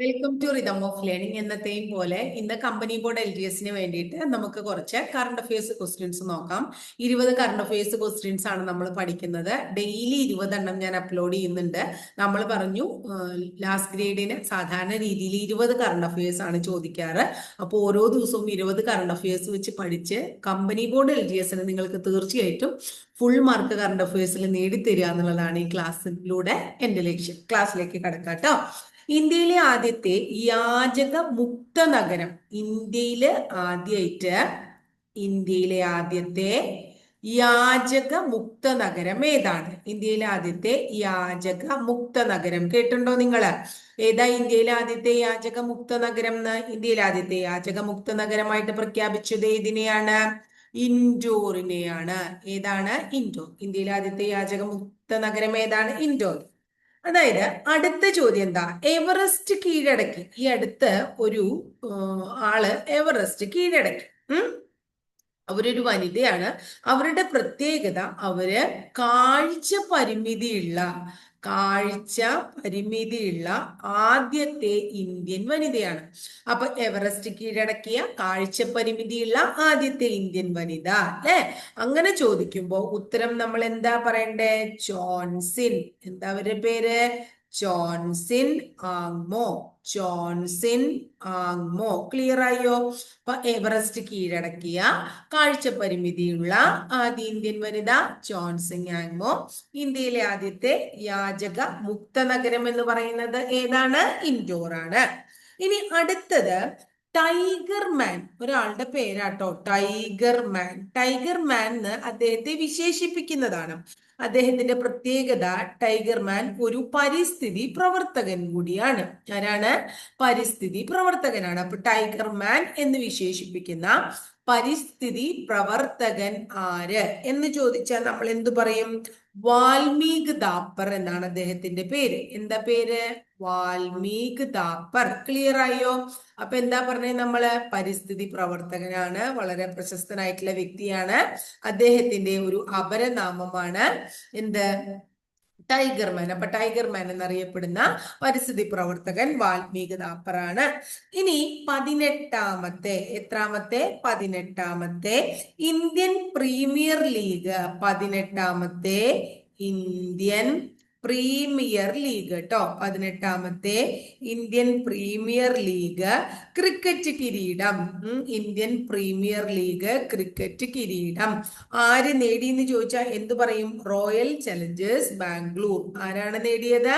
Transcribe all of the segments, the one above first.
Welcome to rhythm of learning എന്നത്തെയും പോലെ ഇന്ന് കമ്പനി ബോർഡ് എൽ ഡി എസിന് വേണ്ടിയിട്ട് നമുക്ക് കുറച്ച് കറണ്ട് അഫയേഴ്സ് ക്വസ്റ്റ്യൻസ് നോക്കാം. ഇരുപത് കറണ്ട് അഫയേഴ്സ് ക്വസ്റ്റ്യൻസ് ആണ് നമ്മൾ പഠിക്കുന്നത്. ഡെയിലി ഇരുപതെണ്ണം ഞാൻ അപ്ലോഡ് ചെയ്യുന്നുണ്ട്. നമ്മൾ പറഞ്ഞു ലാസ്റ്റ് ഗ്രേഡിന് സാധാരണ രീതിയിൽ ഇരുപത് കറണ്ട് അഫയേഴ്സ് ആണ് ചോദിക്കാറ്. അപ്പോൾ ഓരോ ദിവസവും ഇരുപത് കറണ്ട് അഫയേഴ്സ് വെച്ച് പഠിച്ച് കമ്പനി ബോർഡ് എൽ ഡി എസിന് നിങ്ങൾക്ക് തീർച്ചയായിട്ടും ഫുൾ മാർക്ക് കറണ്ട് അഫയേഴ്സിൽ നേടിത്തരിക എന്നുള്ളതാണ് ഈ ക്ലാസ്സിലൂടെ എന്റെ ലക്ഷ്യം. ക്ലാസ്സിലേക്ക് കിടക്കാം കേട്ടോ ഇന്ത്യയിലെ ആദ്യത്തെ യാചക മുക്ത നഗരം. ഇന്ത്യയിലെ ആദ്യമായിട്ട് ഇന്ത്യയിലെ ആദ്യത്തെ യാചക മുക്ത നഗരം ഏതാണ്? ഇന്ത്യയിലെ ആദ്യത്തെ യാചക മുക്ത നഗരം. കേട്ടുണ്ടോ നിങ്ങൾ? ഏതാ ഇന്ത്യയിലെ ആദ്യത്തെ യാചക മുക്ത നഗരം എന്ന്? ഇന്ത്യയിലെ ആദ്യത്തെ യാചക മുക്ത നഗരമായിട്ട് പ്രഖ്യാപിച്ചത് ഏതിനെയാണ്? ഇൻഡോറിനെയാണ്. ഏതാണ്? ഇൻഡോർ. ഇന്ത്യയിലെ ആദ്യത്തെ യാചക മുക്ത നഗരം ഏതാണ്? ഇൻഡോർ. അതായത് അടുത്ത ചോദ്യം എന്താ? എവറസ്റ്റ് കീഴടക്കി. ഈ അടുത്ത് ഒരു ആൾ എവറസ്റ്റ് കീഴടക്കി. അവരൊരു വനിതയാണ്. അവരുടെ പ്രത്യേകത അവർ കാഴ്ച പരിമിതിയുള്ള കാഴ്ച പരിമിതിയുള്ള ആദ്യത്തെ ഇന്ത്യൻ വനിതയാണ്. അപ്പൊ എവറസ്റ്റ് കീഴടക്കിയ കാഴ്ച പരിമിതിയുള്ള ആദ്യത്തെ ഇന്ത്യൻ വനിത അല്ലെ? അങ്ങനെ ചോദിക്കുമ്പോൾ ഉത്തരം നമ്മൾ എന്താ പറയണ്ടേ? ജോൺസിൻ എന്താ അവരുടെ പേര്? ജോൺസിൻ ആങ്മോ ജോൺസിൻ ആങ്മോ ക്ലിയർ ആയോ? അപ്പൊ എവറസ്റ്റ് കീഴടക്കിയ കാഴ്ച പരിമിതിയുള്ള ആദ്യ ഇന്ത്യൻ വനിത ജോൺസിൻ ആങ്മോ ഇന്ത്യയിലെ ആദ്യത്തെ യാചക മുക്ത നഗരം എന്ന് പറയുന്നത് ഏതാണ്? ഇൻഡോർ ആണ്. ഇനി അടുത്തത് ടൈഗർ മാൻ ഒരാളുടെ പേരാട്ടോ. ടൈഗർ മാൻ ടൈഗർ മാൻ എന്ന് അദ്ദേഹത്തെ വിശേഷിപ്പിക്കുന്നതാണ്. അദ്ദേഹത്തിന്റെ പ്രത്യേകത ടൈഗർമാൻ ഒരു പരിസ്ഥിതി പ്രവർത്തകൻ കൂടിയാണ്. ആരാണ്? പരിസ്ഥിതി പ്രവർത്തകനാണ്. അപ്പൊ ടൈഗർ മാൻ എന്ന് വിശേഷിപ്പിക്കുന്ന പരിസ്ഥിതി പ്രവർത്തകൻ ആര്? എന്ന് ചോദിച്ചാൽ നമ്മൾ എന്തു പറയും? വാൽമീക് ദാപ്പർ എന്നാണ് അദ്ദേഹത്തിന്റെ പേര്. എന്താ പേര്? വാൽമീക് ദാപ്പർ. ക്ലിയർ ആയോ? അപ്പൊ എന്താ പറഞ്ഞത് നമ്മൾ? പരിസ്ഥിതി പ്രവർത്തകനാണ് വളരെ പ്രശസ്തനായിട്ടുള്ള വ്യക്തിയാണ്. അദ്ദേഹത്തിന്റെ ഒരു അപരനാമമാണ് എന്ത്? ടൈഗർ മാൻ അപ്പൊ ടൈഗർ മാൻ എന്നറിയപ്പെടുന്ന പരിസ്ഥിതി പ്രവർത്തകൻ വാൽമീകി ദാപ്പറാണ്. ഇനി പതിനെട്ടാമത്തെ എത്രാമത്തെ? പതിനെട്ടാമത്തെ. Indian Premier League. പതിനെട്ടാമത്തെ ഇന്ത്യൻ പ്രീമിയർ ലീഗ് കേട്ടോ പതിനെട്ടാമത്തെ ഇന്ത്യൻ പ്രീമിയർ ലീഗ് ക്രിക്കറ്റ് കിരീടം. ഇന്ത്യൻ പ്രീമിയർ ലീഗ് ക്രിക്കറ്റ് കിരീടം. ആര് നേടി എന്ന് ചോദിച്ചാൽ എന്ത് പറയും? Royal Challengers Bangalore. ആരാണ് നേടിയത്?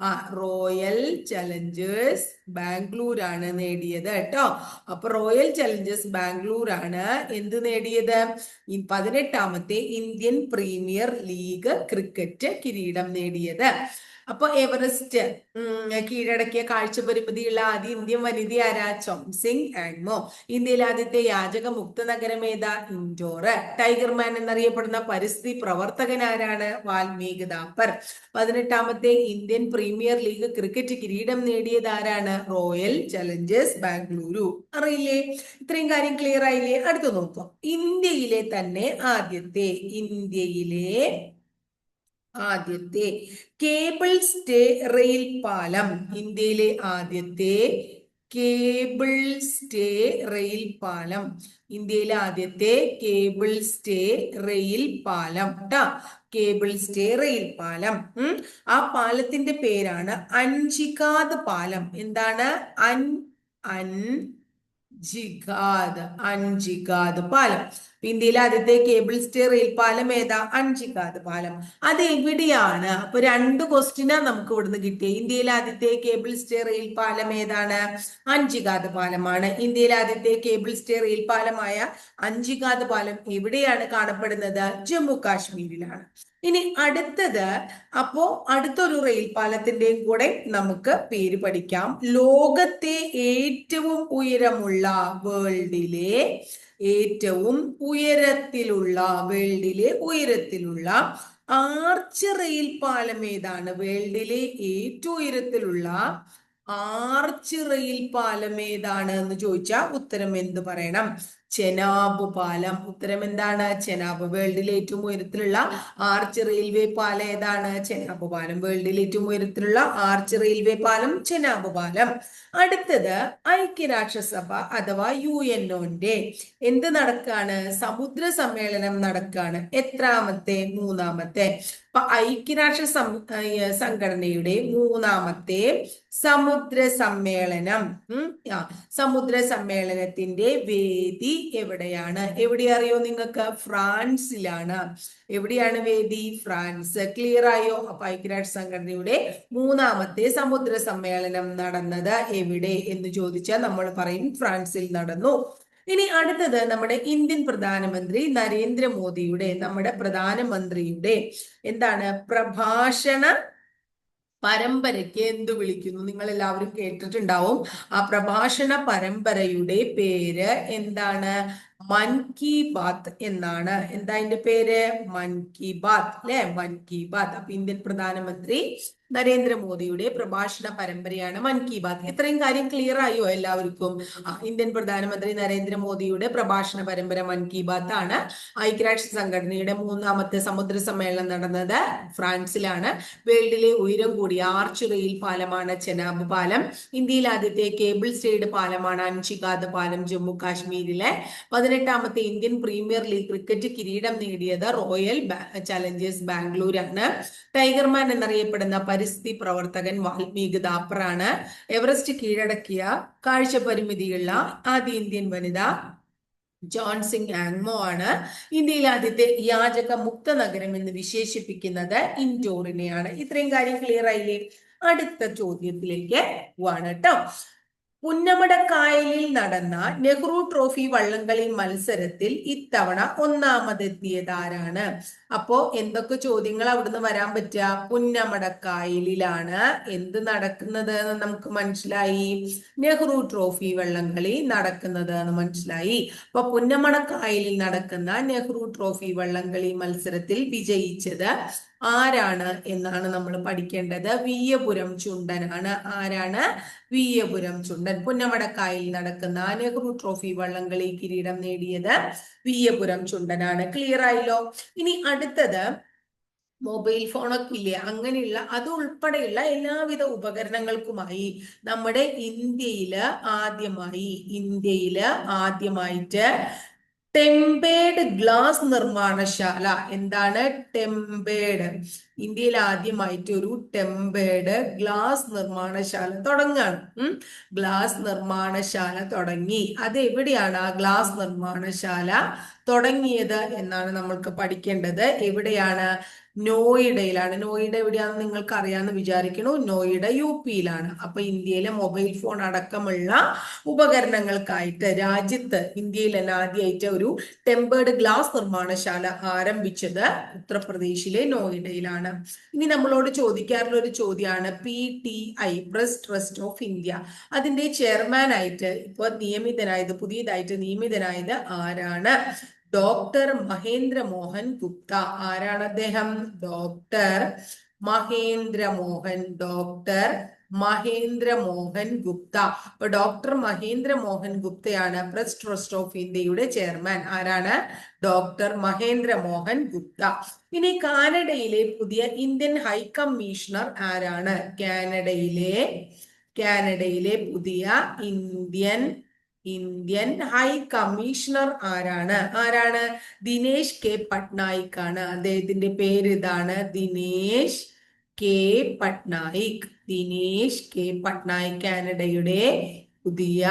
ആ റോയൽ ചലഞ്ചേഴ്സ് ബാംഗ്ലൂർ ആണ് നേടിയത് കേട്ടോ. അപ്പൊ റോയൽ ചലഞ്ചേഴ്സ് ബാംഗ്ലൂർ ആണ് എന്ത് നേടിയത്? പതിനെട്ടാമത്തെ ഇന്ത്യൻ പ്രീമിയർ ലീഗ് ക്രിക്കറ്റ് കിരീടം നേടിയത്. അപ്പൊ എവറസ്റ്റ് കീഴടക്കിയ കാഴ്ച പരിമിതിയുള്ള ആദ്യ ഇന്ത്യൻ വനിതയാരാ ചോംസിംഗ് ആൻമോ ഇന്ത്യയിലെ ആദ്യത്തെ യാചക മുക്ത നഗരം ഏതാ? ഇൻഡോർ. ടൈഗർമാൻ എന്നറിയപ്പെടുന്ന പരിസ്ഥിതി പ്രവർത്തകൻ ആരാണ്? വാൽമീകി ദാപ്പർ. പതിനെട്ടാമത്തെ ഇന്ത്യൻ പ്രീമിയർ ലീഗ് ക്രിക്കറ്റ് കിരീടം നേടിയത് ആരാണ്? Royal Challengers Bengaluru. അറിയില്ലേ? ഇത്രയും കാര്യം ക്ലിയർ ആയില്ലേ? അടുത്ത് നോക്കാം. ഇന്ത്യയിലെ തന്നെ ആദ്യത്തെ ഇന്ത്യയിലെ ആദ്യത്തെ കേബിൾ സ്റ്റേ റെയിൽ പാലം. ഇന്ത്യയിലെ ആദ്യത്തെ കേബിൾ സ്റ്റേ റെയിൽ പാലം. ഇന്ത്യയിലെ ആദ്യത്തെ കേബിൾ സ്റ്റേ റെയിൽ പാലം. ട്ടാ കേബിൾ സ്റ്റേ റെയിൽ പാലം. ആ പാലത്തിന്റെ പേരാണ് അൻജികാദ് പാലം. എന്താണ്? അൻ അൻ ജിഗാദ് അൻജിഗാദ് പാലം. ഇന്ത്യയിലെ ആദ്യത്തെ കേബിൾ സ്റ്റേ റെയിൽ പാലം ഏതാ? അഞ്ചിക്കാത് പാലം. അത് എവിടെയാണ്? അപ്പൊ രണ്ട് ക്വസ്റ്റിനാ നമുക്ക് ഇവിടുന്ന് കിട്ടിയത് ഇന്ത്യയിലെ ആദ്യത്തെ കേബിൾ സ്റ്റേ റെയിൽ പാലം ഏതാണ്? അഞ്ചിക്കാത് പാലമാണ്. ഇന്ത്യയിലെ ആദ്യത്തെ കേബിൾ സ്റ്റേ റെയിൽ പാലമായ അഞ്ചിക്കാത് പാലം എവിടെയാണ് കാണപ്പെടുന്നത്? ജമ്മു കാശ്മീരിലാണ് ഇനി അടുത്തത് അപ്പോ അടുത്തൊരു റെയിൽ പാലത്തിന്റെയും കൂടെ നമുക്ക് പേര് പഠിക്കാം. ലോകത്തെ ഏറ്റവും ഉയരമുള്ള വേൾഡിലെ ഏറ്റവും ഉയരത്തിലുള്ള വേൾഡിലെ ഉയരത്തിലുള്ള ആർച്ച് റെയിൽ പാലം ഏതാണ്? വേൾഡിലെ ഏറ്റവും ഉയരത്തിലുള്ള ആർച്ച് റെയിൽ പാലം ഏതാണ് എന്ന് ചോദിച്ചാൽ ഉത്തരം എന്ത് പറയണം? ചെനാബ് പാലം. ഉത്തരം എന്താണ്? ചെനാബ് വേൾഡിലെ ഏറ്റവും ഉയരത്തിലുള്ള ആർച്ച് റെയിൽവേ പാലം ഏതാണ്? ചെനാബ് പാലം. വേൾഡിലെ ഏറ്റവും ഉയരത്തിലുള്ള ആർച്ച് റെയിൽവേ പാലം ചെനാബ് പാലം. അടുത്തത് ഐക്യരാഷ്ട്രസഭ അഥവാ യു എൻ ഒന്റെ എന്ത് നടക്കാണ്? സമുദ്ര സമ്മേളനം നടക്കാണ്. എത്രാമത്തെ? മൂന്നാമത്തെ. അപ്പൊ ഐക്യരാഷ്ട്ര സംഘടനയുടെ മൂന്നാമത്തെ സമുദ്ര സമ്മേളനം സമുദ്ര സമ്മേളനത്തിന്റെ വേദി എവിടെയാണ്? എവിടെ അറിയോ നിങ്ങൾക്ക്? ഫ്രാൻസിലാണ്. എവിടെയാണ് വേദി? ഫ്രാൻസ്. ക്ലിയർ ആയോ? അപ്പൊ ഐക്യരാഷ്ട്ര സംഘടനയുടെ മൂന്നാമത്തെ സമുദ്ര സമ്മേളനം നടന്നത് എവിടെ എന്ന് ചോദിച്ചാൽ നമ്മൾ പറയും ഫ്രാൻസിൽ നടന്നു. ഇനി അടുത്തത് നമ്മുടെ ഇന്ത്യൻ പ്രധാനമന്ത്രി നരേന്ദ്രമോദിയുടെ നമ്മുടെ പ്രധാനമന്ത്രിയുടെ എന്താണ്? പ്രഭാഷണ പരമ്പരയ്ക്ക് എന്തു വിളിക്കുന്നു? നിങ്ങൾ എല്ലാവരും കേട്ടിട്ടുണ്ടാവും. ആ പ്രഭാഷണ പരമ്പരയുടെ പേര് എന്താണ്? മൻ കി ബാത്ത് എന്നാണ്. എന്താ അതിന്റെ പേര്? മൻ കി ബാത്ത് അല്ലെ? മൻ കി ബാത്ത്. അപ്പൊ ഇന്ത്യൻ പ്രധാനമന്ത്രി നരേന്ദ്രമോദിയുടെ പ്രഭാഷണ പരമ്പരയാണ് മൻ കി ബാത്ത്. ഇത്രയും കാര്യം ക്ലിയർ ആയോ എല്ലാവർക്കും? ഇന്ത്യൻ പ്രധാനമന്ത്രി നരേന്ദ്രമോദിയുടെ പ്രഭാഷണ പരമ്പര മൻ കി ബാത്ത് ആണ്. ഐക്യരാഷ്ട്ര സംഘടനയുടെ മൂന്നാമത്തെ സമുദ്ര സമ്മേളനം നടന്നത് ഫ്രാൻസിലാണ്. വേൾഡിലെ ഉയരം കൂടിയ ആർച്ച് റെയിൽ പാലമാണ് ചെനാബ് പാലം. ഇന്ത്യയിൽ ആദ്യത്തെ കേബിൾ സ്റ്റേഡ് പാലമാണ് അൻഷികാദ് പാലം ജമ്മു കാശ്മീരിലെ. പതിനെട്ടാമത്തെ ഇന്ത്യൻ പ്രീമിയർ ലീഗ് ക്രിക്കറ്റ് കിരീടം നേടിയത് റോയൽ ചലഞ്ചേഴ്സ് ബാംഗ്ലൂരാണ്. ടൈഗർമാൻ എന്നറിയപ്പെടുന്ന പരിസ്ഥിതി പ്രവർത്തകൻ വാൽമീകി ദാപ്പറാണ് എവറസ്റ്റ് കീഴടക്കിയ കാഴ്ച പരിമിതിയുള്ള ആദ്യ ഇന്ത്യൻ വനിത ജോൺ സിംഗ് ആങ്മോ ആണ്. ഇന്ത്യയിലെ ആദ്യത്തെ യാചക മുക്ത നഗരം എന്ന് വിശേഷിപ്പിക്കുന്നത് ഇൻഡോറിനെയാണ്. ഇത്രയും കാര്യം ക്ലിയർ ആയില്ലേ? അടുത്ത ചോദ്യത്തിലേക്ക് പോവാണ് കേട്ടോ. പുന്നമടക്കായലിൽ നടന്ന നെഹ്റു ട്രോഫി വള്ളംകളി മത്സരത്തിൽ ഇത്തവണ ഒന്നാമതെത്തിയതാരാണ്? അപ്പോ എന്തൊക്കെ ചോദ്യങ്ങൾ അവിടുന്ന് വരാൻ പറ്റുക? പുന്നമടക്കായലിലാണ് എന്ത് നടക്കുന്നത് എന്ന് നമുക്ക് മനസ്സിലായി. നെഹ്റു ട്രോഫി വള്ളംകളി നടക്കുന്നത് എന്ന് മനസ്സിലായി. അപ്പൊ പുന്നമടക്കായലിൽ നടക്കുന്ന നെഹ്റു ട്രോഫി വള്ളംകളി മത്സരത്തിൽ വിജയിച്ചത് ആരാണ് എന്നാണ് നമ്മൾ പഠിക്കേണ്ടത്. വീയപുരം ചുണ്ടനാണ്. ആരാണ്? വീയപുരം ചുണ്ടൻ. പുന്നമടക്കായിൽ നടക്കുന്ന നെഹ്റു ട്രോഫി വള്ളംകളി കിരീടം നേടിയത് വീയപുരം ചുണ്ടനാണ്. ക്ലിയർ ആയല്ലോ? ഇനി അടുത്തത് മൊബൈൽ ഫോണൊക്കെ ഇല്ലേ? അങ്ങനെയുള്ള അത് ഉൾപ്പെടെയുള്ള എല്ലാവിധ ഉപകരണങ്ങൾക്കുമായി നമ്മുടെ ഇന്ത്യയിൽ ആദ്യമായി ഇന്ത്യയിൽ ആദ്യമായിട്ട് ടെമ്പേഡ് ഗ്ലാസ് നിർമ്മാണശാല. എന്താണ്? ടെമ്പേഡ് ഇന്ത്യയിൽ ആദ്യമായിട്ട് ഒരു ടെമ്പേഡ് ഗ്ലാസ് നിർമ്മാണശാല തുടങ്ങാണ്. ഗ്ലാസ് നിർമ്മാണശാല തുടങ്ങി. അത് എവിടെയാണ് ആ ഗ്ലാസ് നിർമ്മാണശാല തുടങ്ങിയത് എന്നാണ് നമ്മൾക്ക് പഠിക്കേണ്ടത്. എവിടെയാണ്? നോയിഡയിലാണ്. നോയിഡ എവിടെയാണെന്ന് നിങ്ങൾക്ക് അറിയാമെന്ന് വിചാരിക്കണു. നോയിഡ യു പിയിലാണ്. അപ്പൊ ഇന്ത്യയിലെ മൊബൈൽ ഫോൺ അടക്കമുള്ള ഉപകരണങ്ങൾക്കായിട്ട് രാജ്യത്ത് ഇന്ത്യയിൽ തന്നെ ആദ്യമായിട്ട് ഒരു ടെമ്പേർഡ് ഗ്ലാസ് നിർമ്മാണശാല ആരംഭിച്ചത് ഉത്തർപ്രദേശിലെ നോയിഡയിലാണ്. ഇനി നമ്മളോട് ചോദിക്കാറുള്ള ഒരു ചോദ്യമാണ് P T I press trust of India അതിന്റെ ചെയർമാനായിട്ട് ആയിട്ട് ഇപ്പൊ നിയമിതനായത് പുതിയതായിട്ട് നിയമിതനായത് ആരാണ്? ഡോക്ടർ മഹേന്ദ്ര മോഹൻ ഗുപ്ത. ആരാണ് അദ്ദേഹം? Doctor Mahendra Mohan doctor Mahendra Mohan Gupta. അപ്പൊ ഡോക്ടർ മഹേന്ദ്ര മോഹൻ ഗുപ്തയാണ് പ്രസ് ട്രസ്റ്റ് ഓഫ് ഇന്ത്യയുടെ ചെയർമാൻ ആരാണ്? ഡോക്ടർ മഹേന്ദ്ര മോഹൻ ഗുപ്ത. ഇനി കാനഡയിലെ പുതിയ ഇന്ത്യൻ ഹൈ കമ്മീഷണർ ആരാണ്? കാനഡയിലെ കാനഡയിലെ പുതിയ ഇന്ത്യൻ ഇന്ത്യൻ ഹൈ കമ്മീഷണർ ആരാണ്? ആരാണ്? ദിനേശ് കെ പട്നായിക് ആണ് അദ്ദേഹത്തിന്റെ പേര് ഇതാണ് ദിനേശ് കെ പട്നായിക് ദിനേശ് കെ പട്നായിക് കാനഡയുടെ പുതിയ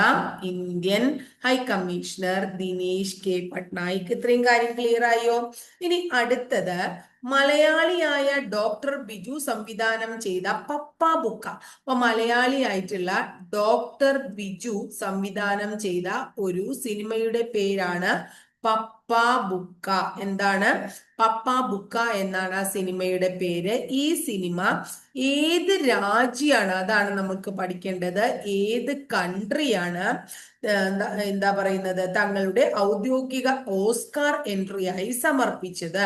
Indian high commissioner Dinesh K Patnaik. ഇത്രയും കാര്യം ക്ലിയർ ആയോ? ഇനി അടുത്തത് മലയാളിയായ ഡോക്ടർ ബിജു സംവിധാനം ചെയ്ത പപ്പ ബുക്ക. അപ്പൊ മലയാളിയായിട്ടുള്ള ഡോക്ടർ ബിജു സംവിധാനം ചെയ്ത ഒരു സിനിമയുടെ പേരാണ് പപ്പ ബുക്ക എന്താണ്? പപ്പ ബുക്ക എന്നാണ് ആ സിനിമയുടെ പേര്. ഈ സിനിമ ഏത് രാജ്യമാണ് അതാണ് നമുക്ക് പഠിക്കേണ്ടത്. ഏത് കൺട്രിയാണ്? എന്താ എന്താ പറയുന്നത്? തങ്ങളുടെ ഔദ്യോഗിക ഓസ്കാർ എൻട്രിയായി സമർപ്പിച്ചത്.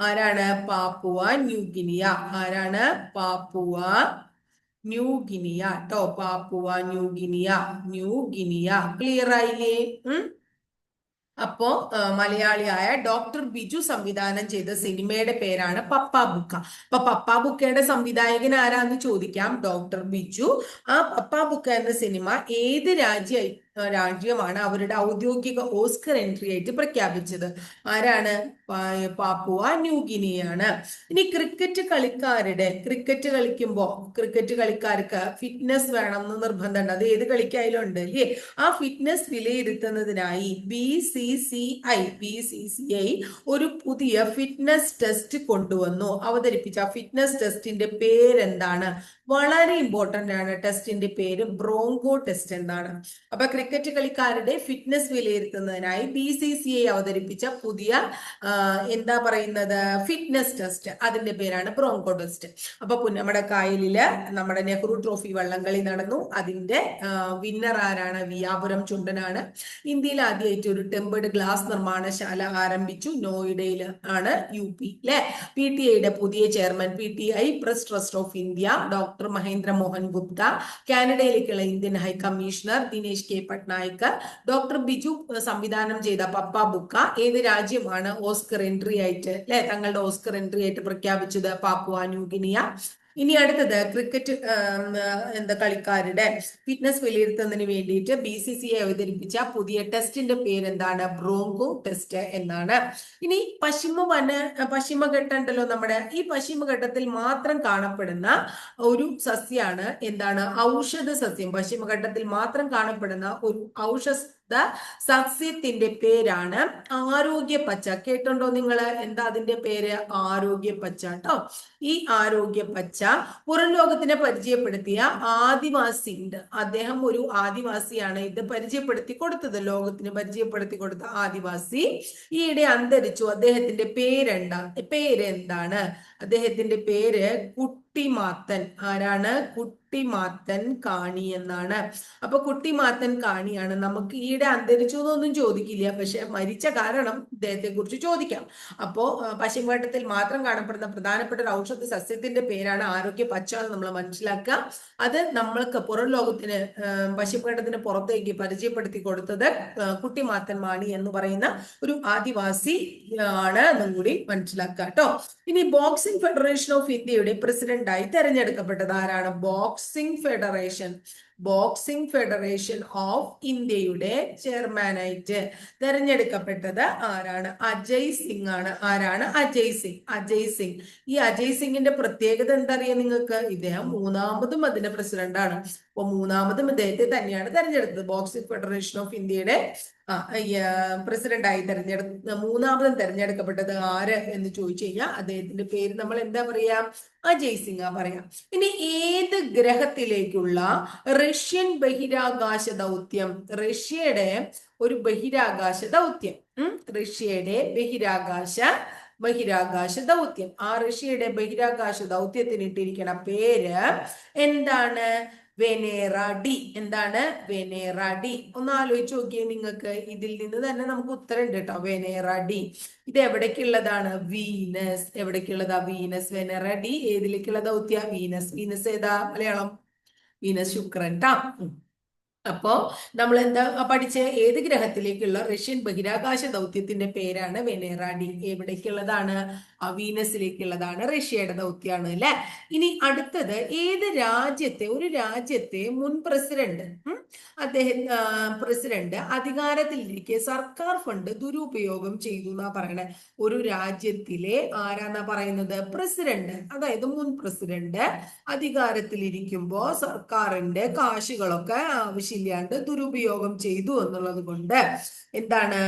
ആരാണ്? പാപ്പുവ ന്യൂ ഗിനിയ ആരാണ്? പാപ്പുവ ന്യൂ ഗിനിയ ട്ടോ Papua New Guinea New Guinea clear ആയില്ലേ? ഉം? അപ്പോ മലയാളിയായ ഡോക്ടർ ബിജു സംവിധാനം ചെയ്ത സിനിമയുടെ പേരാണ് പപ്പ ബുക്ക. അപ്പൊ പപ്പ ബുക്കയുടെ സംവിധായകൻ ആരാന്ന് ചോദിക്കാം? ഡോക്ടർ ബിജു. ആ പപ്പ ബുക്ക എന്ന സിനിമ ഏത് രാജ്യ രാജ്യമാണ് അവരുടെ ഔദ്യോഗിക ഓസ്കർ എൻട്രി ആയിട്ട് പ്രഖ്യാപിച്ചത്. ആരാണ്? പാപ്പുവ ന്യൂഗിനിയാണ്. ഇനി ക്രിക്കറ്റ് കളിക്കാരുടെ ക്രിക്കറ്റ് കളിക്കുമ്പോൾ ക്രിക്കറ്റ് കളിക്കാർക്ക് ഫിറ്റ്നസ് വേണമെന്ന് നിർബന്ധമുണ്ട്. അത് ഏത് കളിക്കായാലും ഉണ്ട് അല്ലേ? ആ ഫിറ്റ്നസ് വിലയിരുത്തുന്നതിനായി B C C I B C C I ഒരു പുതിയ ഫിറ്റ്നസ് ടെസ്റ്റ് കൊണ്ടുവന്നു. അവതരിപ്പിച്ച ഫിറ്റ്നസ് ടെസ്റ്റിന്റെ പേരെന്താണ്? വളരെ ഇമ്പോർട്ടന്റ് ആണ് ടെസ്റ്റിന്റെ പേര് ബ്രോങ്കോ ടെസ്റ്റ് എന്നാണ്. അപ്പൊ ക്രിക്കറ്റ് കളിക്കാരുടെ ഫിറ്റ്നസ് വിലയിരുത്തുന്നതിനായി ബി സി സി ഐ അവതരിപ്പിച്ച പുതിയ എന്താ പറയുന്നത് ഫിറ്റ്നസ് ടെസ്റ്റ് അതിന്റെ പേരാണ് ബ്രോങ്കോ ടെസ്റ്റ് അപ്പൊ നമ്മുടെ കായലിൽ നമ്മുടെ നെഹ്റു ട്രോഫി വള്ളംകളി നടന്നു. അതിന്റെ വിന്നർ ആരാണ്? വിയാപുരം ചുണ്ടനാണ്. ഇന്ത്യയിൽ ആദ്യമായിട്ട് ഒരു ടെമ്പേർഡ് ഗ്ലാസ് നിർമ്മാണശാല ആരംഭിച്ചു. നോയിഡയിൽ ആണ് യു പി അല്ലെ പി ടി ഐയുടെ പുതിയ chairman P T I press trust of India doctor Mahendra Mohan Gupta കാനഡയിലേക്കുള്ള Indian high commissioner Dinesh K Patnaik doctor Biju സംവിധാനം ചെയ്ത പപ്പ ബുക്ക ഏത് രാജ്യമാണ് ഓസ്കർ എൻട്രി ആയിട്ട് അല്ലെ? തങ്ങളുടെ ഓസ്കർ എൻട്രി ആയിട്ട് പ്രഖ്യാപിച്ചത് പാപ്പുവ ന്യൂഗിനിയ. ഇനി അടുത്തത് ക്രിക്കറ്റ് എന്താ കളിക്കാരുടെ ഫിറ്റ്നസ് വിലയിരുത്തുന്നതിന് വേണ്ടിയിട്ട് ബി സി സി അവതരിപ്പിച്ച പുതിയ ടെസ്റ്റിന്റെ പേരെന്താണ്? ബ്രോങ്കോ ടെസ്റ്റ് എന്നാണ്. ഇനി പശ്ചിമ വന പശ്ചിമഘട്ടം ഉണ്ടല്ലോ നമ്മുടെ. ഈ പശ്ചിമഘട്ടത്തിൽ മാത്രം കാണപ്പെടുന്ന ഒരു സസ്യാണ് എന്താണ്? ഔഷധ സസ്യം. പശ്ചിമഘട്ടത്തിൽ മാത്രം കാണപ്പെടുന്ന ഒരു ഔഷധ സസ്യത്തിന്റെ പേരാണ് ആരോഗ്യ പച്ച. കേട്ടുണ്ടോ നിങ്ങൾ എന്താ അതിന്റെ പേര്? ആരോഗ്യ പച്ച കേട്ടോ ഈ ആരോഗ്യ പച്ച പുറം ലോകത്തിനെ പരിചയപ്പെടുത്തിയ ആദിവാസി ഉണ്ട് അദ്ദേഹം ഒരു ആദിവാസിയാണ്. ഇത് പരിചയപ്പെടുത്തി കൊടുത്തത് ലോകത്തിന് പരിചയപ്പെടുത്തി കൊടുത്ത ആദിവാസി. ഈയിടെ അന്തരിച്ചു. അദ്ദേഹത്തിന്റെ പേരെന്താ? പേരെന്താണ്? അദ്ദേഹത്തിന്റെ പേര് കുട്ടിമാത്തൻ. ആരാണ്? കുട്ടിമാത്തൻ കാണി എന്നാണ്. അപ്പൊ കുട്ടിമാത്തൻ കാണിയാണ്. നമുക്ക് ഈയിടെ അന്തരിച്ചു എന്നൊന്നും ചോദിക്കില്ല. പക്ഷെ മരിച്ച കാരണം ഇദ്ദേഹത്തെ കുറിച്ച് ചോദിക്കാം. അപ്പോ പശ്ചിമഘട്ടത്തിൽ മാത്രം കാണപ്പെടുന്ന പ്രധാനപ്പെട്ട ഒരു ഔഷധ സസ്യത്തിന്റെ പേരാണ് ആരോഗ്യ പച്ച എന്ന് നമ്മൾ മനസ്സിലാക്കുക. അത് നമ്മൾക്ക് പുറം ലോകത്തിന് പശ്ചിമഘട്ടത്തിന് പുറത്തേക്ക് പരിചയപ്പെടുത്തി കൊടുത്തത് കുട്ടിമാത്തൻ മാണി എന്ന് പറയുന്ന ഒരു ആദിവാസി ആണ് എന്നും കൂടി മനസ്സിലാക്കുക കേട്ടോ. ഇനി ബോക്സിംഗ് ഫെഡറേഷൻ ഓഫ് ഇന്ത്യയുടെ പ്രസിഡന്റായി തെരഞ്ഞെടുക്കപ്പെട്ടത് ആരാണ്? Boxing federation boxing federation of ഇന്ത്യയുടെ ചെയർമാനായിട്ട് തെരഞ്ഞെടുക്കപ്പെട്ടത് ആരാണ്? അജയ് സിംഗ് ആണ്. ആരാണ് അജയ് സിംഗ്? അജയ് സിംഗ്. ഈ അജയ് സിംഗിന്റെ പ്രത്യേകത എന്തറിയാം നിങ്ങൾക്ക്? ഇദ്ദേഹം മൂന്നാമതും അതിന്റെ പ്രസിഡന്റാണ് അപ്പൊ മൂന്നാമതും ഇദ്ദേഹത്തെ തന്നെയാണ് തെരഞ്ഞെടുത്തത്. ബോക്സിംഗ് ഫെഡറേഷൻ ഓഫ് ഇന്ത്യയുടെ പ്രസിഡന്റ് പ്രസിഡന്റായി തെരഞ്ഞെടുത്ത മൂന്നാമതും തെരഞ്ഞെടുക്കപ്പെട്ടത് ആര് എന്ന് ചോദിച്ചു കഴിഞ്ഞാൽ അദ്ദേഹത്തിന്റെ പേര് നമ്മൾ എന്താ പറയാ? അജയ് സിംഗ പറയാം. ഇനി ഏത് ഗ്രഹത്തിലേക്കുള്ള റഷ്യൻ ബഹിരാകാശ ദൗത്യം? റഷ്യയുടെ ഒരു ബഹിരാകാശ ദൗത്യം. റഷ്യയുടെ ബഹിരാകാശ ബഹിരാകാശ ദൗത്യം. ആ റഷ്യയുടെ ബഹിരാകാശ ദൗത്യത്തിന് ഇട്ടിരിക്കുന്ന പേര് എന്താണ്? വെനേറ ഡി എന്താണ്? വെനേറാഡി ഒന്ന് ആലോചിച്ച് നോക്കിയേ നിങ്ങൾക്ക്. ഇതിൽ നിന്ന് തന്നെ നമുക്ക് ഉത്തരം ഉണ്ട് കേട്ടോ. വെനേറാഡി ഇത് എവിടേക്കുള്ളതാണ്? വീനസ് എവിടേക്കുള്ളതാ? വീനസ് വെനേറാഡി ഏതിലേക്കുള്ള ദൗത്യ വീനസ് വീനസ് ഏതാ? മലയാളം? വീനസ് ശുക്രൻ. ട്ടാ. അപ്പോ നമ്മൾ എന്താ പഠിച്ച ഏത് ഗ്രഹത്തിലേക്കുള്ള റഷ്യൻ ബഹിരാകാശ ദൗത്യത്തിന്റെ പേരാണ് വെനേറ ഡി. എവിടേക്കുള്ളതാണ്? വീനസിലേക്കുള്ളതാണ് റഷ്യയുടെ ദൗത്യമാണ് അല്ലെ? ഇനി അടുത്തത് ഏത് രാജ്യത്തെ ഒരു രാജ്യത്തെ മുൻ പ്രസിഡന്റ് അദ്ദേഹം പ്രസിഡന്റ് അധികാരത്തിലിരിക്കെ സർക്കാർ ഫണ്ട് ദുരുപയോഗം ചെയ്തു എന്നാ പറയണേ. ഒരു രാജ്യത്തിലെ ആരാന്നാ പറയുന്നത്? പ്രസിഡന്റ്. അതായത് മുൻ പ്രസിഡന്റ് അധികാരത്തിലിരിക്കുമ്പോ സർക്കാരിന്റെ കാശുകളൊക്കെ ആവശ്യമില്ലാണ്ട് ദുരുപയോഗം ചെയ്തു എന്നുള്ളത് കൊണ്ട് എന്താണ്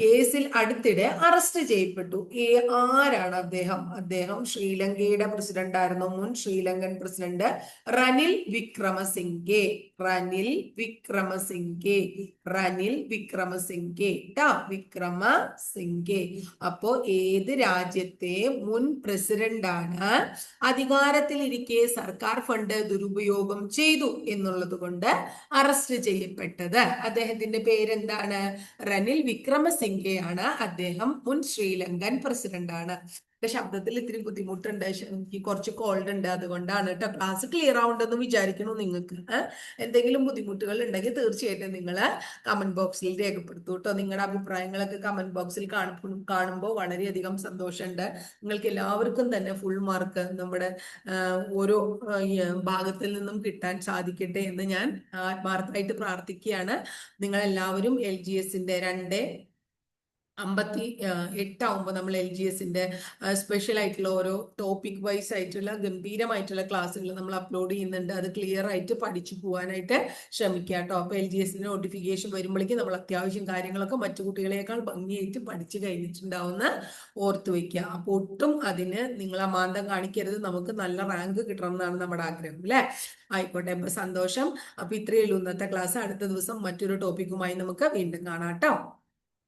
കേസിൽ അടുത്തിടെ അറസ്റ്റ് ചെയ്യപ്പെട്ടു. ഏ ആരാണ് അദ്ദേഹം? അദ്ദേഹം ശ്രീലങ്കയുടെ പ്രസിഡന്റ് ആയിരുന്നു. മുൻ ശ്രീലങ്കൻ പ്രസിഡന്റ് റനിൽ വിക്രമസിംഗെ. റനിൽ വിക്രമസിംഗെ. റനിൽ വിക്രമസിംഗെ. ട്ടാ വിക്രമസിംഗെ. അപ്പോ ഏത് രാജ്യത്തെ മുൻ പ്രസിഡന്റാണ് അധികാരത്തിലിരിക്കെ സർക്കാർ ഫണ്ട് ദുരുപയോഗം ചെയ്തു എന്നുള്ളത് കൊണ്ട് അറസ്റ്റ് ചെയ്യപ്പെട്ടത്. അദ്ദേഹത്തിന്റെ പേരെന്താണ്? റനിൽ വിക്രമസിംഗെയാണ്. അദ്ദേഹം മുൻ ശ്രീലങ്കൻ പ്രസിഡന്റാണ്. എന്റെ ശബ്ദത്തിൽ ഇത്തിരി ബുദ്ധിമുട്ടുണ്ട്. എനിക്ക് കുറച്ച് കോൾഡ് ഉണ്ട്. അതുകൊണ്ടാണ് കേട്ടോ ക്ലാസ് ക്ലിയർ ആവുണ്ടെന്ന് വിചാരിക്കണു നിങ്ങൾക്ക്? എന്തെങ്കിലും ബുദ്ധിമുട്ടുകൾ ഉണ്ടെങ്കിൽ തീർച്ചയായിട്ടും നിങ്ങൾ കമന്റ് ബോക്സിൽ രേഖപ്പെടുത്തൂ കേട്ടോ നിങ്ങളുടെ അഭിപ്രായങ്ങളൊക്കെ കമന്റ് ബോക്സിൽ കാണുമ്പോൾ കാണുമ്പോൾ വളരെയധികം സന്തോഷമുണ്ട്. നിങ്ങൾക്ക് എല്ലാവർക്കും തന്നെ ഫുൾ മാർക്ക് നമ്മുടെ ഓരോ ഭാഗത്തിൽ നിന്നും കിട്ടാൻ സാധിക്കട്ടെ എന്ന് ഞാൻ ആത്മാർത്ഥമായിട്ട് പ്രാർത്ഥിക്കുകയാണ്. നിങ്ങളെല്ലാവരും എൽ ജി എസിന്റെ രണ്ട് അമ്പത്തി എട്ടാവുമ്പോൾ നമ്മൾ എൽ ജി എസിന്റെ സ്പെഷ്യൽ ആയിട്ടുള്ള ഓരോ ടോപ്പിക് വൈസ് ആയിട്ടുള്ള ഗംഭീരമായിട്ടുള്ള ക്ലാസ്സുകൾ നമ്മൾ അപ്ലോഡ് ചെയ്യുന്നുണ്ട്. അത് ക്ലിയർ ആയിട്ട് പഠിച്ചു പോകാനായിട്ട് ശ്രമിക്കുക കേട്ടോ. അപ്പോൾ എൽ ജി എസിന്റെ നോട്ടിഫിക്കേഷൻ വരുമ്പോഴേക്കും നമ്മൾ അത്യാവശ്യം കാര്യങ്ങളൊക്കെ മറ്റു കുട്ടികളെക്കാൾ ഭംഗിയായിട്ട് പഠിച്ചു കഴിഞ്ഞിട്ടുണ്ടാവുന്ന ഓർത്തു വെക്കുക. അപ്പോൾ ഒട്ടും അതിന് നിങ്ങൾ അമാന്തം കാണിക്കരുത്. നമുക്ക് നല്ല റാങ്ക് കിട്ടണം എന്നാണ് നമ്മുടെ ആഗ്രഹം അല്ലേ? ആയിക്കോട്ടെ. അപ്പൊ സന്തോഷം. അപ്പൊ ഇത്രയേ ഉള്ളൂ ഇന്നത്തെ ക്ലാസ്. അടുത്ത ദിവസം മറ്റൊരു ടോപ്പിക്കുമായി നമുക്ക് വീണ്ടും കാണാം കേട്ടോ.